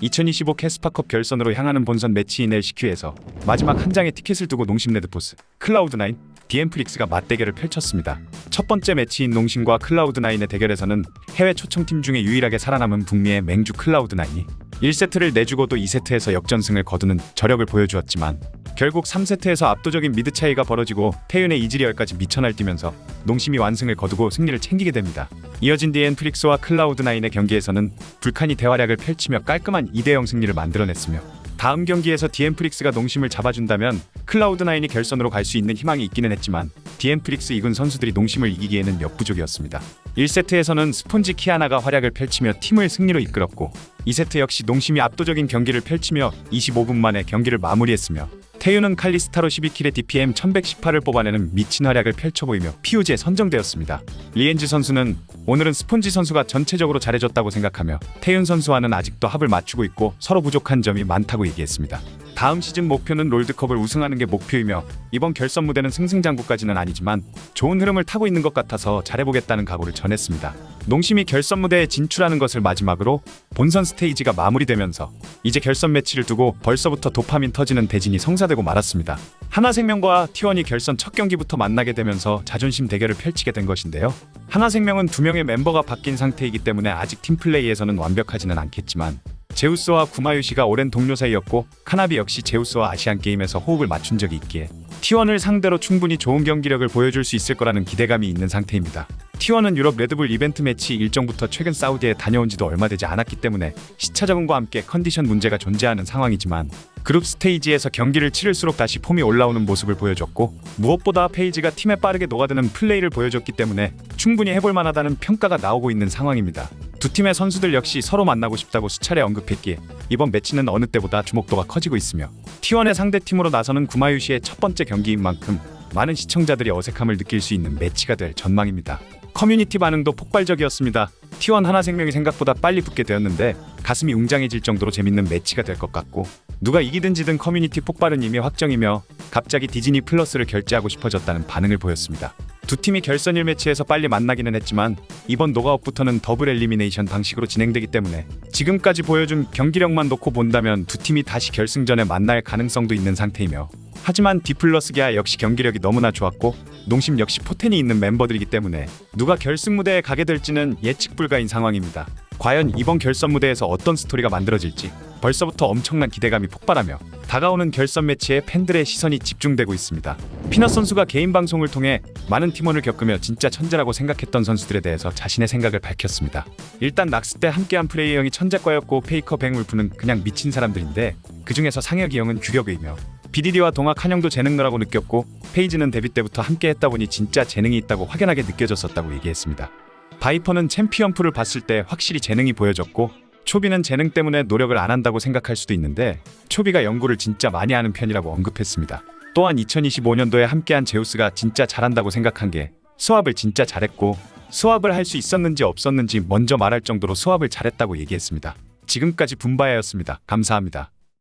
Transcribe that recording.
2025 캐스파컵 결선으로 향하는 본선 매치인 LCQ에서 마지막 한 장의 티켓을 두고 농심 레드 포스, 클라우드9, 디엠프릭스가 맞대결을 펼쳤습니다. 첫 번째 매치인 농심과 클라우드9의 대결에서는 해외 초청팀 중에 유일하게 살아남은 북미의 맹주 클라우드9이 1세트를 내주고도 2세트에서 역전승을 거두는 저력을 보여주었지만 결국 3세트에서 압도적인 미드 차이가 벌어지고 태윤의 이즈리얼까지 미쳐 날뛰면서 농심이 완승을 거두고 승리를 챙기게 됩니다. 이어진 뒤엔 프릭스와 클라우드9의 경기에서는 불칸이 대활약을 펼치며 깔끔한 2대0 승리를 만들어냈으며 다음 경기에서 디엠프릭스가 농심을 잡아준다면 클라우드9이 결선으로 갈 수 있는 희망이 있기는 했지만 디엠프릭스 이군 선수들이 농심을 이기기에는 역부족이었습니다. 1세트에서는 스폰지 키아나가 활약을 펼치며 팀을 승리로 이끌었고 2세트 역시 농심이 압도적인 경기를 펼치며 25분 만에 경기를 마무리했으며 태윤은 칼리스타로 12킬에 DPM 1118을 뽑아내는 미친 활약을 펼쳐 보이며 POG에 선정되었습니다. 리엔즈 선수는 오늘은 스폰지 선수가 전체적으로 잘해줬다고 생각하며 태윤 선수와는 아직도 합을 맞추고 있고 서로 부족한 점이 많다고 얘기했습니다. 다음 시즌 목표는 롤드컵을 우승하는 게 목표이며 이번 결선 무대는 승승장구까지는 아니지만 좋은 흐름을 타고 있는 것 같아서 잘해보겠다는 각오를 전했습니다. 농심이 결선 무대에 진출하는 것을 마지막으로 본선 스테이지가 마무리되면서 이제 결선 매치를 두고 벌써부터 도파민 터지는 대진이 성사되고 말았습니다. 하나생명과 T1이 결선 첫 경기부터 만나게 되면서 자존심 대결을 펼치게 된 것인데요. 하나생명은 두 명의 멤버가 바뀐 상태이기 때문에 아직 팀플레이에서는 완벽하지는 않겠지만 제우스와 구마유시가 오랜 동료 사이였고 카나비 역시 제우스와 아시안 게임에서 호흡을 맞춘 적이 있기에 T1을 상대로 충분히 좋은 경기력을 보여줄 수 있을 거라는 기대감이 있는 상태입니다. T1은 유럽 레드불 이벤트 매치 일정부터 최근 사우디에 다녀온 지도 얼마 되지 않았기 때문에 시차 적응과 함께 컨디션 문제가 존재하는 상황이지만 그룹 스테이지에서 경기를 치를수록 다시 폼이 올라오는 모습을 보여줬고 무엇보다 페이지가 팀에 빠르게 녹아드는 플레이를 보여줬기 때문에 충분히 해볼 만하다는 평가가 나오고 있는 상황입니다. 두 팀의 선수들 역시 서로 만나고 싶다고 수차례 언급했기에 이번 매치는 어느 때보다 주목도가 커지고 있으며 T1의 상대 팀으로 나서는 구마유시의 첫 번째 경기인 만큼 많은 시청자들이 어색함을 느낄 수 있는 매치가 될 전망입니다. 커뮤니티 반응도 폭발적이었습니다. T1 하나생명이 생각보다 빨리 붙게 되었는데 가슴이 웅장해질 정도로 재밌는 매치가 될 것 같고 누가 이기든 지든 커뮤니티 폭발은 이미 확정이며 갑자기 디즈니 플러스를 결제하고 싶어졌다는 반응을 보였습니다. 두 팀이 결선 1매치에서 빨리 만나기는 했지만 이번 노가웃부터는 더블 엘리미네이션 방식으로 진행되기 때문에 지금까지 보여준 경기력만 놓고 본다면 두 팀이 다시 결승전에 만날 가능성도 있는 상태이며 하지만 디플러스 기아 역시 경기력이 너무나 좋았고 농심 역시 포텐이 있는 멤버들이기 때문에 누가 결승 무대에 가게 될지는 예측 불가인 상황입니다. 과연 이번 결선 무대에서 어떤 스토리가 만들어질지 벌써부터 엄청난 기대감이 폭발하며 다가오는 결선 매치에 팬들의 시선이 집중되고 있습니다. 피넛 선수가 개인 방송을 통해 많은 팀원을 겪으며 진짜 천재라고 생각했던 선수들에 대해서 자신의 생각을 밝혔습니다. 일단 락스 때 함께한 플레이 형이 천재과였고 페이커 백울프는 그냥 미친 사람들인데 그 중에서 상혁이 형은 규력의며 비디디와 동학 한영도 재능러라고 느꼈고 페이지는 데뷔 때부터 함께했다 보니 진짜 재능이 있다고 확연하게 느껴졌었다고 얘기했습니다. 바이퍼는 챔피언풀을 봤을 때 확실히 재능이 보여졌고 초비는 재능 때문에 노력을 안 한다고 생각할 수도 있는데 초비가 연구를 진짜 많이 하는 편이라고 언급했습니다. 또한 2025년도에 함께한 제우스가 진짜 잘한다고 생각한 게 수압을 진짜 잘했고 수압을 할 수 있었는지 없었는지 먼저 말할 정도로 수압을 잘했다고 얘기했습니다. 지금까지 분바야였습니다. 감사합니다.